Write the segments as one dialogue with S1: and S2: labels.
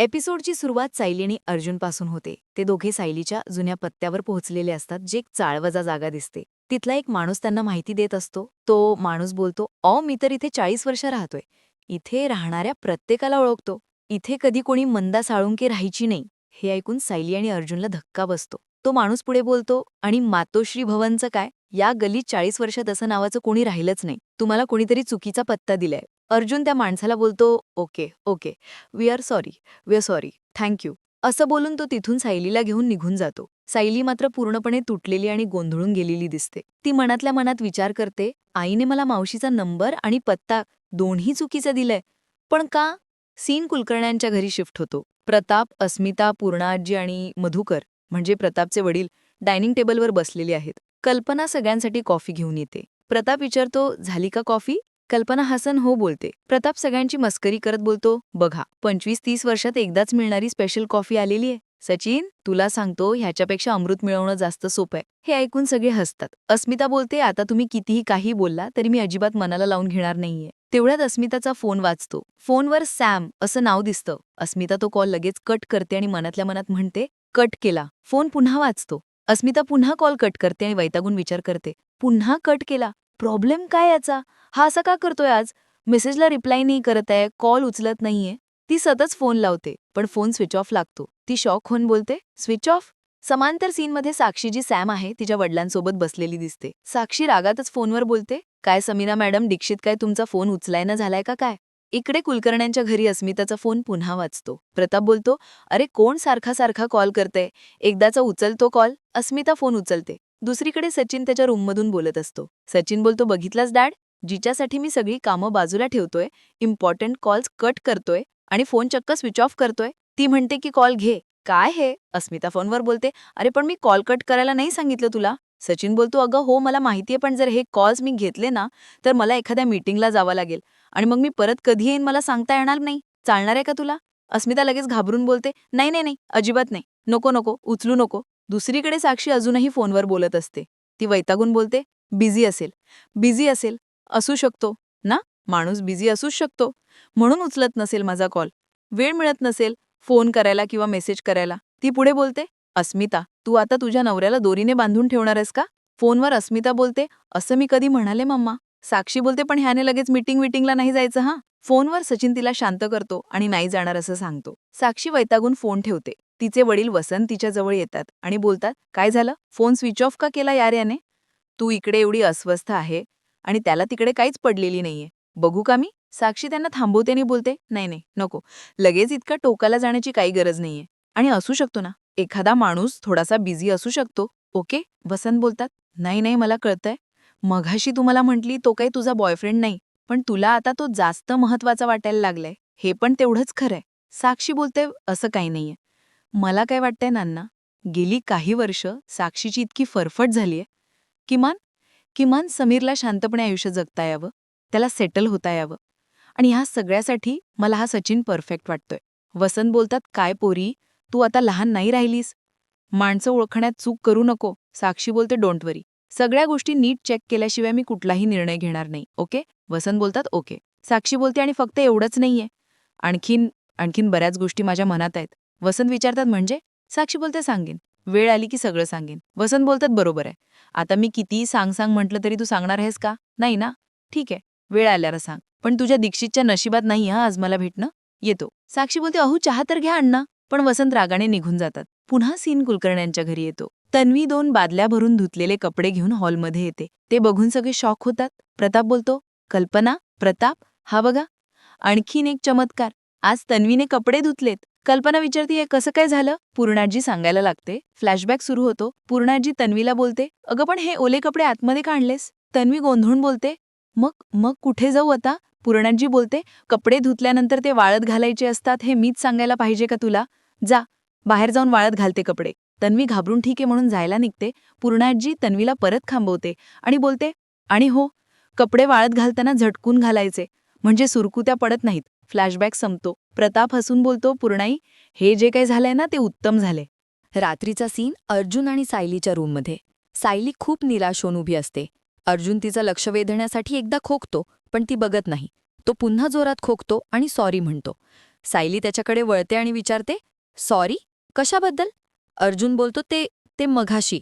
S1: एपिसोडची सुरुवात सायली आणि अर्जुनपासून होते. ते दोघे सायलीच्या जुन्या पत्त्यावर पोहोचलेले असतात जे एक चाळवजा जागा दिसते. तिथला एक माणूस त्यांना माहिती देत असतो. तो माणूस बोलतो अ मी तर इथे चाळीस वर्ष राहतोय. इथे राहणाऱ्या प्रत्येकाला ओळखतो. इथे कधी कोणी मंदा साळुंके राहायची नाही. हे ऐकून सायली आणि अर्जुनला धक्का बसतो. तो माणूस पुढे बोलतो आणि मातोश्री भवनचं काय? या गलीत चाळीस वर्षात असं नावाचं कोणी राहिलंच नाही. तुम्हाला कोणीतरी चुकीचा पत्ता दिलाय. अर्जुन त्या माणसाला बोलतो okay okay we are sorry we are sorry thank you असं बोलून तो तिथून सायलीला घेऊन निघून जातो. सायली मात्र पूर्णपणे तुटलेली आणि गोंधळून गेलेली दिसते. ती मनातल्या मनात विचार करते आईने मला मावशीचा नंबर आणि पत्ता दोन्ही चुकीचा दिलाय. पण का? सीन कुलकर्ण्यांच्या घरी शिफ्ट होतो. प्रताप अस्मिता पूर्णाजी आणि मधुकर म्हणजे प्रतापचे वडील डायनिंग टेबलवर बसलेले आहेत. कल्पना सगळ्यांसाठी कॉफी घेऊन येते. प्रताप विचारतो झाली का कॉफी? कल्पना हसन हो बोलते. प्रताप सगळ्यांची मस्करी करत बोलतो. बघा पंचवीस तीस वर्षात एकदाच मिळणारी स्पेशल कॉफी आलेली आहे. सचिन तुला सांगतो ह्याच्यापेक्षा अमृत मिळवणं जास्त सोपं आहे. हे ऐकून सगळे हसतात. अस्मिता बोलते आता तुम्ही कितीही काही बोलला तरी मी अजिबात मनाला लावून घेणार नाहीये. तेवढ्यात अस्मिताचा फोन वाचतो फोनवर सॅम असं नाव दिसतं. अस्मिता तो कॉल लगेच कट करते आणि मनातल्या मनात म्हणते कट केला. फोन पुन्हा वाचतो अस्मिता पुन्हा कॉल कट करते आणि वैतागून विचार करते पुन्हा कट केला? प्रॉब्लेम काय याचा? हा असा का करतोय आज? मेसेजला रिप्लाय नाही करत आहे कॉल उचलत नाहीये. ती सतत फोन लावते पण फोन स्विच ऑफ लागतो. ती शॉक होऊन बोलते स्विच ऑफ? समांतर सीनमध्ये साक्षी जी सॅम आहे तिच्या वडिलांसोबत बसलेली दिसते. साक्षी रागातच फोनवर बोलते काय समीना मॅडम दीक्षित काय तुमचा फोन उचलायना झालाय का काय? इकडे कुलकर्ण्यांच्या घरी अस्मिताचा फोन पुन्हा वाचतो. प्रताप बोलतो अरे कोण सारखा सारखा कॉल करते एकदाचा उचलतो कॉल? अस्मिता फोन उचलते. दुसरीकडे सचिन त्याच्या रूममधून बोलत असतो. सचिन बोलतो बघितलास डॅड? जिच्यासाठी मी सगळी कामं बाजूला ठेवतोय इम्पॉर्टंट कॉल्स कट करतोय आणि फोन चक्क स्विच ऑफ करतोय. ती म्हणते की कॉल घे. काय हे? अस्मिता फोनवर बोलते अरे पण मी कॉल कट करायला नाही सांगितलं तुला. सचिन बोलतो अगं हो मला माहितीये पण जर हे कॉल्स मी घेतले ना तर मला एखाद्या मीटिंगला जावं लागेल आणि मग मी परत कधी येईन मला सांगता येणार नाही. चालणार आहे का तुला? अस्मिता लगेच घाबरून बोलते नाही नाही नाही अजिबात नाही. नको नको उचलू नको. दुसरीकडे साक्षी अजूनही फोनवर बोलत असते. ती वैतागून बोलते बिझी असेल. बिझी असेल. असू शकतो ना? माणूस बिझी असूच शकतो. म्हणून उचलत नसेल माझा कॉल. वेळ मिळत नसेल फोन करायला किंवा मेसेज करायला. ती पुढे बोलते अस्मिता तू आता तुझ्या नवऱ्याला दोरीने बांधून ठेवणार आहेस का? फोनवर अस्मिता बोलते असं मी कधी म्हणाले मम्मा. साक्षी बोलते पण ह्याने लगेच मीटिंग विटिंगला नाही जायचं हा? फोनवर सचिन तिला शांत करतो आणि नाही जाणार असं सांगतो. साक्षी वैतागून फोन ठेवते. तिचे वडील वसंत तिच्या जवळ येतात आणि बोलतात काय झालं? फोन स्विच ऑफ का केला यार याने? तू इकडे एवढी अस्वस्थ आहे आणि त्याला तिकडे काहीच पडलेली नाहीये. बघू का मी? साक्षी त्यांना थांबवते आणि बोलते नाही नाही नको. लगेच इतका टोकाला जाण्याची काही गरज नाहीये. आणि असू शकतो ना? एखादा माणूस थोडासा बिझी असू शकतो ओके? वसंत बोलतात नाही नाही मला कळतंय. मघाशी तू मला म्हटली तो काही तुझा बॉयफ्रेंड नाही. पण तुला आता तो जास्त महत्त्वाचा वाटायला लागलाय. हे पण तेवढंच खरंय. साक्षी बोलते असं काही नाहीये. मला काय वाटतंय नान्ना गेली काही वर्ष साक्षीची इतकी फरफट झालीय. किमान किमान समीरला शांतपणे आयुष्य जगता यावं त्याला सेटल होता यावं. आणि ह्या सगळ्यासाठी मला हा सचिन परफेक्ट वाटतोय. वसंत बोलतात काय पोरी तू आता लहान नाही राहिलीस. माणसं ओळखण्यात चूक करू नको साक्षी बोलते डोंट वरी सगळ्या गोष्टी नीट चेक केल्याशिवाय मी कुठलाही निर्णय घेणार नाही. ओके वसंत बोलतात ओके साक्षी बोलते आणि फक्त एवढंच नाहीये. आणखीन आणखीन बऱ्याच गोष्टी माझ्या मनात आहेत. वसंत विचारतात म्हणजे? साक्षी बोलते सांगेन. वेळ आली की सगळं सांगेन. वसंत बोलतात बरोबर आहे. आता मी कितीही सांग सांग म्हटलं तरी तू सांगणार आहेस का? नाही ना. ठीक आहे. वेळ आल्यावर सांग. पण तुझ्या दीक्षितच्या नशिबात नाही हा आज मला भेटणं? येतो. साक्षी बोलते अहो चहा तर घ्या अण्णा. पण वसंत रागाने निघून जातात. पुन्हा सीन कुलकर्ण्यांच्या घरी येतो. तन्वी दोन बादल्या भरून धुतलेले कपडे घेऊन हॉलमध्ये येते. ते बघून सगळे शॉक होतात. प्रताप बोलतो कल्पना प्रताप हा बघा. आणखीन एक चमत्कार. आज तन्वीने कपडे धुतलेत. कल्पना विचारतीये कसं काय झालं? पूर्णाजी सांगायला लागते फ्लॅशबॅक सुरू होतो. पूर्णाजी तन्वीला बोलते अगं पण हे ओले कपडे आतमध्ये का आणलेस? तन्वी गोंधळून बोलते मग मग कुठे जाऊ आता? पूर्णाजी बोलते कपडे धुतल्यानंतर ते वाळत घालायचे असतात हे मीच सांगायला पाहिजे का तुला? जा बाहेर जाऊन वाळत घालते कपडे. तन्वी घाबरून ठीक आहे म्हणून जायला निघते पूर्णाजी तन्वीला परत खांबवते आणि बोलते आणि हो कपडे वाळत घालताना झटकून घालायचे म्हणजे सुरकुत्या पडत नाहीत. फ्लॅशबॅक संपतो. प्रताप हसून बोलतो पूर्णाई हे जे काही झालंय ना ते उत्तम झाले
S2: रात्रीचा सीन अर्जुन आणि सायलीच्या रूममध्ये सायली खूप निराश होऊन उभी असते. अर्जुन तिचं लक्ष वेधण्यासाठी एकदा खोकतो पण ती बघत नाही. तो पुन्हा जोरात खोकतो आणि सॉरी म्हणतो. सायली त्याच्याकडे वळते आणि विचारते सॉरी कशाबद्दल? अर्जुन बोलतो ते ते मघाशी.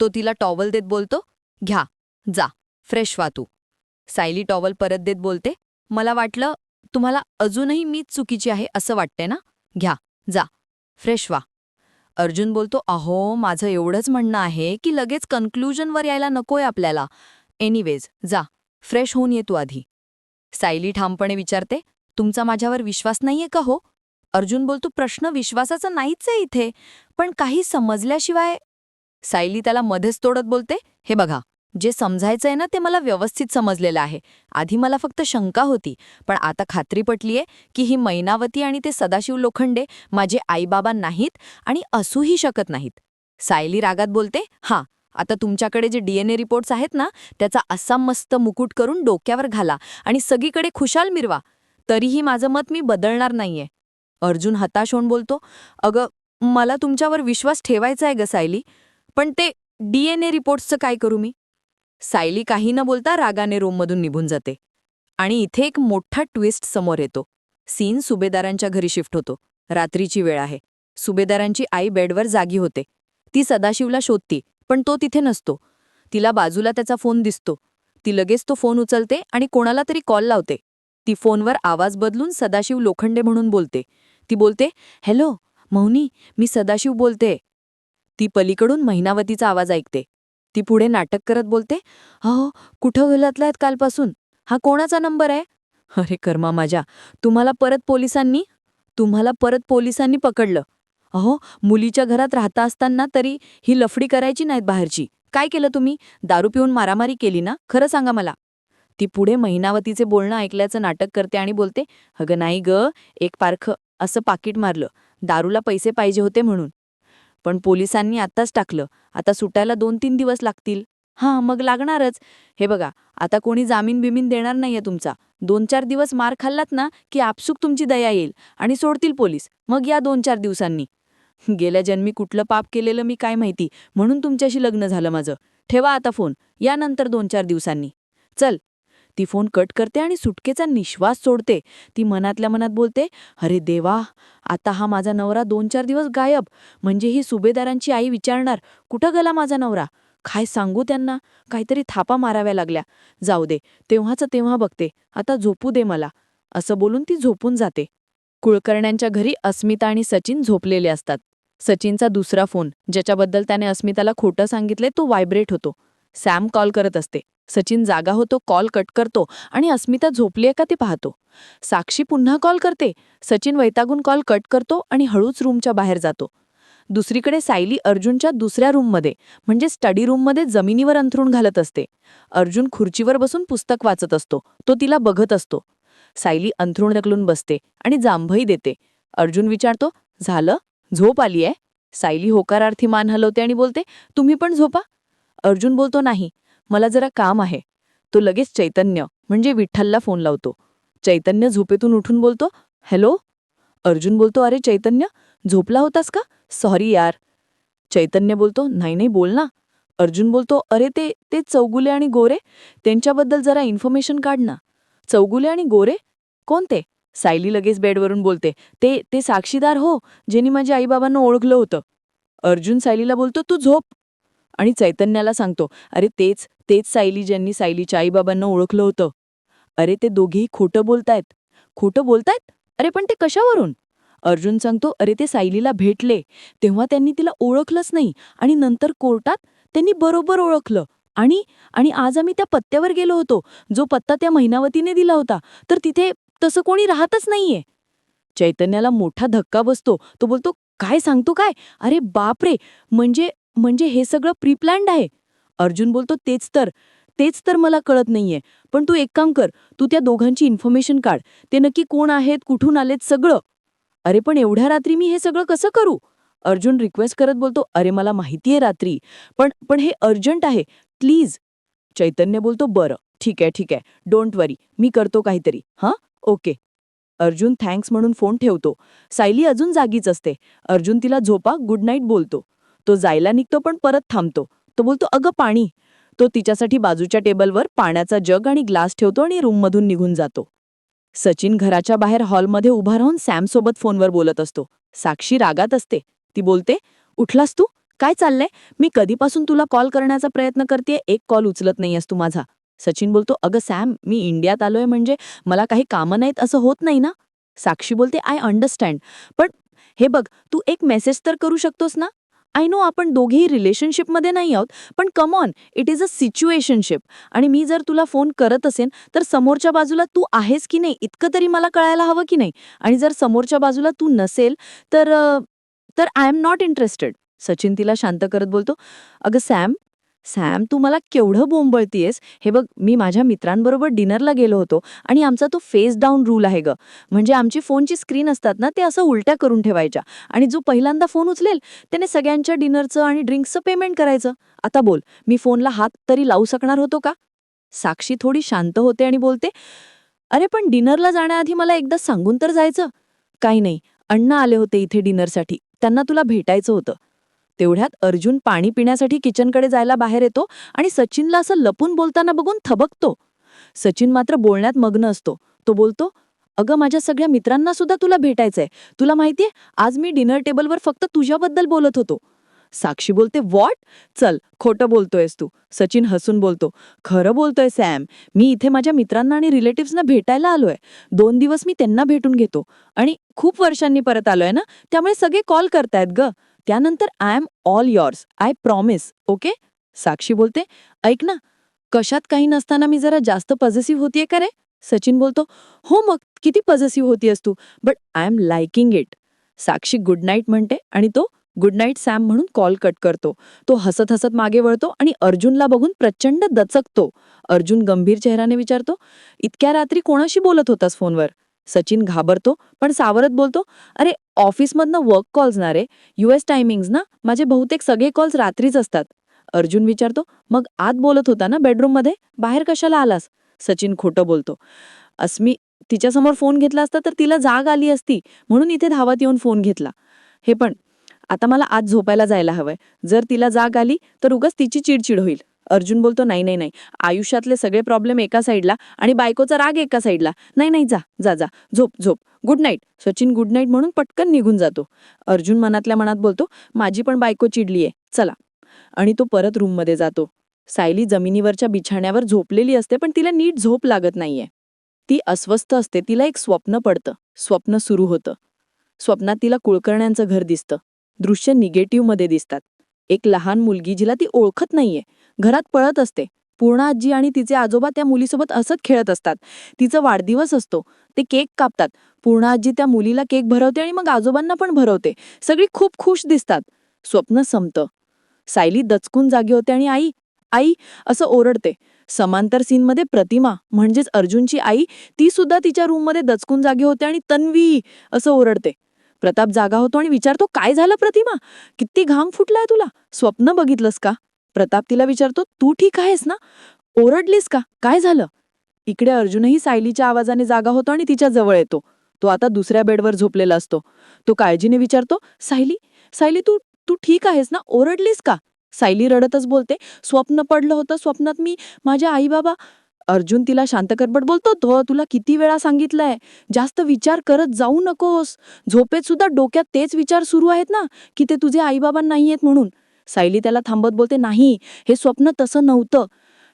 S2: तो तिला टॉवल देत बोलतो घ्या जा फ्रेश वा तू. सायली टॉवल परत देत बोलते मला वाटलं तुम्हाला अजूनही मीच चुकीची आहे असं वाटतंय ना? घ्या जा. फ्रेश व्हा. अर्जुन बोलतो अहो माझं एवढंच म्हणणं आहे की लगेच कन्क्लुजनवर यायला नकोय आपल्याला. एनिवेज जा. फ्रेश होऊन ये तू आधी. सायली ठामपणे विचारते तुमचा माझ्यावर विश्वास नाहीये का हो? अर्जुन बोलतो प्रश्न विश्वासाचा नाहीच आहे इथे पण काही समजल्याशिवाय सायली त्याला मध्येच तोडत बोलते हे बघा जे समजायचंय ना ते मला व्यवस्थित समजलेलं आहे. आधी मला फक्त शंका होती पण आता खात्री पटलीये की ही मैनावती आणि ते सदाशिव लोखंडे माझे आईबाबा नाहीत आणि असूही शकत नाहीत. सायली रागात बोलते हां आता तुमच्याकडे जे डीएनए रिपोर्ट्स आहेत ना त्याचा असा मस्त मुकुट करून डोक्यावर घाला आणि सगळीकडे खुशाल मिरवा तरीही माझं मत मी बदलणार नाहीये. अर्जुन हताश होऊन बोलतो अगं मला तुमच्यावर विश्वास ठेवायचा आहे ग सायली पण ते डीएनए रिपोर्ट्सचं काय करू मी? सायली काही न बोलता रागाने रूममधून निघून जाते. आणि इथे एक मोठा ट्विस्ट समोर येतो. सीन सुभेदारांच्या घरी शिफ्ट होतो. रात्रीची वेळ आहे. सुभेदारांची आई बेडवर जागी होते. ती सदाशिवला शोधती पण तो तिथे नसतो. तिला बाजूला त्याचा फोन दिसतो. ती लगेच तो फोन उचलते आणि कोणाला तरी कॉल लावते. ती फोनवर आवाज बदलून सदाशिव लोखंडे म्हणून बोलते. ती बोलते हॅलो मौनी मी सदाशिव बोलते. ती पलीकडून महिनावतीचा आवाज ऐकते. ती पुढे नाटक करत बोलते अहो कुठं घालतलायत कालपासून? हा कोणाचा नंबर आहे? अरे कर्मा माझ्या तुम्हाला परत पोलिसांनी तुम्हाला परत पोलिसांनी पकडलं. अहो मुलीच्या घरात राहता असताना तरी ही लफडी करायची नाहीत बाहेरची. काय केलं तुम्ही? दारू पिऊन मारामारी केली ना? खरं सांगा मला. ती पुढे महिनावतीचे बोलणं ऐकल्याचं नाटक करते आणि बोलते अगं नाही ग एक पारखं असं पाकिट मारलं. दारूला पैसे पाहिजे होते म्हणून. पण पोलिसांनी आत्ताच टाकलं. आता सुटायला दोन तीन दिवस लागतील. हां मग लागणारच. हे बघा आता कोणी जामीन बिमीन देणार नाहीये तुमचा. दोन चार दिवस मार खाल्लात ना की आपसूक तुमची दया येईल आणि सोडतील पोलीस. मग या दोन चार दिवसांनी. गेल्या जन्मी कुठलं पाप केलेलं मी काय माहिती म्हणून तुमच्याशी लग्न झालं माझं. ठेवा आता फोन. यानंतर दोन चार दिवसांनी. चल. ती फोन कट करते आणि सुटकेचा निश्वास सोडते. ती मनातल्या मनात बोलते अरे देवा आता हा माझा नवरा दोन चार दिवस गायब. म्हणजे ही सुभेदारांची आई विचारणार कुठं गेला माझा नवरा? काय सांगू त्यांना? काहीतरी थापा माराव्या लागल्या. जाऊ दे तेव्हाचं तेव्हा बघते. आता झोपू दे मला. असं बोलून ती झोपून जाते. कुळकर्ण्यांच्या घरी अस्मिता आणि सचिन झोपलेले असतात. सचिनचा दुसरा फोन ज्याच्याबद्दल त्याने अस्मिताला खोटं सांगितले तो व्हायब्रेट होतो. सॅम कॉल करत असते. सचिन जागा होतो कॉल कट करतो आणि अस्मिता झोपलीये का ते पाहतो. साक्षी पुन्हा कॉल करते. सचिन वैतागून कॉल कट करतो आणि हळूच रूमच्या बाहेर जातो. दुसरीकडे सायली अर्जुनच्या दुसऱ्या रूममध्ये म्हणजे स्टडी रूममध्ये जमिनीवर अंथरूण घालत असते. अर्जुन खुर्चीवर बसून पुस्तक वाचत असतो. तो तिला बघत असतो. सायली अंथरूण ढकलून बसते आणि जांभई देते. अर्जुन विचारतो झालं? झोप आली आहे सायली होकारार्थी मान हलवते आणि बोलते तुम्ही पण झोपा. अर्जुन बोलतो नाही मला जरा काम आहे. तो लगेच चैतन्य म्हणजे विठ्ठलला फोन लावतो. चैतन्य झोपेतून उठून बोलतो हॅलो? अर्जुन बोलतो अरे चैतन्य झोपला होतास का? सॉरी यार. चैतन्य बोलतो नाही नाही बोल ना. अर्जुन बोलतो अरे ते ते चौगुले आणि गोरे त्यांच्याबद्दल जरा इन्फॉर्मेशन काढ ना. चौगुले आणि गोरे? कोणते सायली लगेच बेडवरून बोलते ते ते साक्षीदार हो ज्यांनी माझ्या आईबाबांना ओळखलं होतं. अर्जुन सायलीला बोलतो तू झोप. आणि चैतन्याला सांगतो अरे तेच तेच सायली ज्यांनी सायलीच्या आईबाबांना ओळखलं होतं. अरे ते दोघेही खोटं बोलतायत. खोटं बोलतायत? अरे पण ते कशावरून? अर्जुन सांगतो अरे ते सायलीला भेटले तेव्हा त्यांनी तिला ओळखलंच नाही आणि नंतर कोर्टात त्यांनी बरोबर ओळखलं आणि आणि आज आम्ही त्या पत्त्यावर गेलो होतो. जो पत्ता त्या महिनावतीने दिला होता तर तिथे तसं कोणी राहतच नाहीये. चैतन्याला मोठा धक्का बसतो. तो बोलतो काय सांगतो काय? अरे बापरे! म्हणजे म्हणजे हे सगळं प्रीप्लॅन्ड आहे. अर्जुन बोलतो तेच तर. तेच तर मला कळत नाहीये. पण तू एक काम कर तू त्या दोघांची इन्फॉर्मेशन काढ. ते नक्की कोण आहेत कुठून आलेत सगळं. अरे पण एवढ्या रात्री मी हे सगळं कसं करू? अर्जुन रिक्वेस्ट करत बोलतो अरे मला माहितीये रात्री. पण पण हे अर्जंट आहे. प्लीज चैतन्य बोलतो बरं. ठीक आहे ठीक आहे. डोंट वरी मी करतो काहीतरी. हां? ओके. अर्जुन थँक्स म्हणून फोन ठेवतो. सायली अजून जागीच असते. अर्जुन तिला झोपा गुड नाईट बोलतो. तो जायला निघतो पण परत थांबतो. तो बोलतो अगं पाणी. तो तिच्यासाठी बाजूच्या टेबलवर पाण्याचा जग आणि ग्लास ठेवतो आणि रूममधून निघून जातो.
S3: सचिन घराच्या बाहेर हॉलमध्ये उभा राहून सॅमसोबत फोनवर बोलत असतो. साक्षी रागात असते. ती बोलते उठलास तू? काय चाललंय? मी कधीपासून तुला कॉल करण्याचा प्रयत्न करते एक कॉल उचलत नाहीयेस तू माझा. सचिन बोलतो अगं सॅम मी इंडियात आलोय म्हणजे मला काही कामं नाहीत असं होत नाही ना? साक्षी बोलते आय अंडरस्टँड. पण हे बघ तू एक मेसेज तर करू शकतोस ना? आय नो आपण दोघेही रिलेशनशिपमध्ये नाही आहोत पण come on it is a situationship आणि मी जर तुला फोन करत असेन तर समोरच्या बाजूला तू आहेस की नाही इतकं तरी मला कळायला हवं की नाही? आणि जर समोरच्या बाजूला तू नसेल तर तर I am not interested Sachin तिला शांत करत बोलतो अगं सॅम सॅम तू मला केवढं बोंबळतीयस? हे बघ मी माझ्या मित्रांबरोबर डिनरला गेलो होतो आणि आमचा तो फेस डाऊन रूल आहे ग. म्हणजे आमची फोनची स्क्रीन असतात ना ते असं उलट्या करून ठेवायच्या. आणि जो पहिल्यांदा फोन उचलेल त्याने सगळ्यांच्या डिनरचं आणि ड्रिंक्सचं पेमेंट करायचं. आता बोल मी फोनला हात तरी लावू शकणार होतो का? साक्षी थोडी शांत होते आणि बोलते अरे पण डिनरला जाण्याआधी मला एकदा सांगून तर जायचं. काही नाही अण्णा आले होते इथे डिनरसाठी. त्यांना तुला भेटायचं होतं. तेवढ्यात अर्जुन पाणी पिण्यासाठी किचनकडे जायला बाहेर येतो आणि सचिनला असं लपून बोलताना बघून थबकतो. सचिन मात्र बोलण्यात मग्न असतो. तो बोलतो अगं माझ्या सगळ्या मित्रांना सुद्धा तुला भेटायचंय. तुला माहितीये आज मी डिनर टेबलवर फक्त तुझ्याबद्दल बोलत होतो. साक्षी बोलते वॉट चल खोटं बोलतोयस तू. सचिन हसून बोलतो खरं बोलतोय सॅम. मी इथे माझ्या मित्रांना आणि रिलेटिव्हजना भेटायला आलोय. दोन दिवस मी त्यांना भेटून घेतो. आणि खूप वर्षांनी परत आलोय ना? त्यामुळे सगळे कॉल करतायत ग. त्यानंतर I am all yours I promise okay Sakshi बोलते ऐक ना कशात काही नसताना मी जरा जास्त पॉझिटिव्ह होतीये का रे? सचिन बोलतो हो मग किती पॉझिटिव्ह होतीयस तू but I am liking it Sakshi good night म्हणते आणि तो गुड नाईट सॅम म्हणून कॉल कट करतो. तो हसत हसत मागे वळतो आणि अर्जुनला बघून प्रचंड दचकतो. अर्जुन गंभीर चेहऱ्याने विचारतो इतक्या रात्री कोणाशी बोलत होतास फोनवर? सचिन घाबरतो पण सावरत बोलतो अरे ऑफिसमधनं वर्क कॉल्स ना रे. युएस टायमिंग्स ना? माझे बहुतेक सगळे कॉल्स रात्रीच असतात. अर्जुन विचारतो मग आत बोलत होता ना बेडरूममध्ये बाहेर कशाला आलास? सचिन खोटं बोलतो अस्मी तिच्यासमोर फोन घेतला असता तर तिला जाग आली असती म्हणून इथे धावत येऊन फोन घेतला. हे पण आता मला आज झोपायला जायला हवंय. जर तिला जाग आली तर उगाच तिची चिडचिड होईल. अर्जुन बोलतो नाही नाही नाही. आयुष्यातले सगळे प्रॉब्लेम एका साईडला आणि बायकोचा राग एका साईडला नाही नाही जा जा जा. झोप झोप. Good night Sachin good night म्हणून पटकन निघून जातो. अर्जुन मनातल्या मनात बोलतो माझी पण बायको चिडलीये. चला. आणि तो परत रूममध्ये जातो. सायली जमिनीवरच्या बिछाण्यावर झोपलेली असते पण तिला नीट झोप लागत नाहीये. ती अस्वस्थ असते तिला एक स्वप्न पडतं. स्वप्न सुरू होतं. स्वप्नात तिला कुळकर्ण्यांचं घर दिसतं. दृश्य निगेटिव्हमध्ये दिसतात. एक लहान मुलगी जिला ती ओळखत नाहीये. घरात पळत असते. पूर्ण आजी आणि तिचे आजोबा त्या मुलीसोबत असत खेळत असतात. तिचा वाढदिवस असतो. ते केक कापतात. पूर्ण आजी त्या मुलीला केक भरवते आणि मग आजोबांना पण भरवते. सगळी खूप खुश दिसतात. स्वप्न संपतं. सायली दचकून जागी होते आणि आई आई असं ओरडते. समांतर सीनमध्ये प्रतिमा म्हणजेच अर्जुनची आई ती सुद्धा तिच्या रूममध्ये दचकून जागी होते आणि तन्वी असं ओरडते. प्रताप जागा होतो आणि विचारतो काय झालं प्रतिमा? किती घाम फुटलाय तुला? स्वप्न बघितलंस का? प्रताप तिला विचारतो तू ठीक आहेस ना? ओरडलीस का? काय झालं? इकडे अर्जुनही सायलीच्या आवाजाने जागा होतो आणि तिच्या जवळ येतो. तो आता दुसऱ्या बेडवर झोपलेला असतो. तो काळजीने विचारतो सायली सायली तू तू ठीक आहेस ना? ओरडलीस का? सायली रडतच बोलते स्वप्न पडलं होतं स्वप्नात मी माझ्या आई बाबा अर्जुन तिला शांत करबट बोलतो तो तुला किती वेळा सांगितलंय? जास्त विचार करत जाऊ नकोस. झोपेत सुद्धा डोक्यात तेच विचार सुरू आहेत ना की ते तुझे आईबाबा आहेत म्हणून. सायली त्याला थांबत बोलते नाही हे स्वप्न तसं नव्हतं.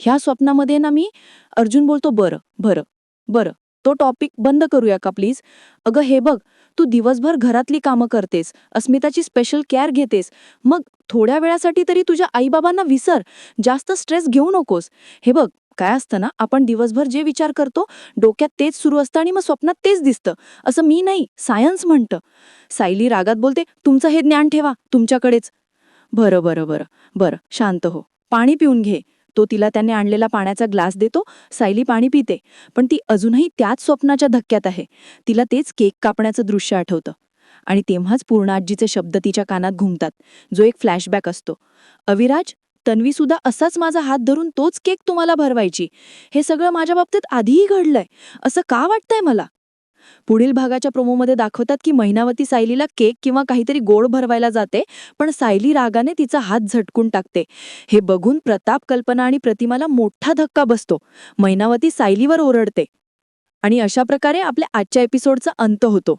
S3: ह्या स्वप्नामध्ये ना मी अर्जुन बोलतो बरं बरं बरं तो टॉपिक बंद करूया का प्लीज अगं हे बघ तू दिवसभर घरातली कामं करतेस अस्मिताची स्पेशल केअर घेतेस. मग थोड्या वेळासाठी तरी तुझ्या आईबाबांना विसर. जास्त स्ट्रेस घेऊ नकोस. हे बघ काय असतं ना आपण दिवसभर जे विचार करतो डोक्यात तेच सुरू असतं आणि मग स्वप्नात तेच दिसतं. असं मी नाही सायन्स म्हणतं. सायली रागात बोलते तुमचं हे ज्ञान ठेवा तुमच्याकडेच. बरं बरं बरं. बरं शांत हो. पाणी पिऊन घे. तो तिला त्याने आणलेला पाण्याचा ग्लास देतो सायली पाणी पिते. पण ती अजूनही त्याच स्वप्नाच्या धक्क्यात आहे. तिला तेच केक कापण्याचं दृश्य आठवतं. आणि तेव्हाच पूर्णाजीचे शब्द तिच्या कानात घुमतात. जो एक फ्लॅशबॅक असतो. अविराज तन्वीसुद्धा असाच माझा हात धरून तोच केक तुम्हाला भरवायची. हे सगळं माझ्या बाबतीत आधीही घडलंय. असं का वाटतंय मला? पुढील भागाच्या प्रोमोमध्ये दाखवतात की महिनावती सायलीला केक किंवा काहीतरी गोड भरवायला जाते पण सायली रागाने तिचा हात झटकून टाकते. हे बघून प्रताप कल्पना आणि प्रतिमाला मोठा धक्का बसतो. महिनावती सायलीवर ओरडते. आणि अशा प्रकारे आपल्या आजच्या एपिसोडचा अंत होतो.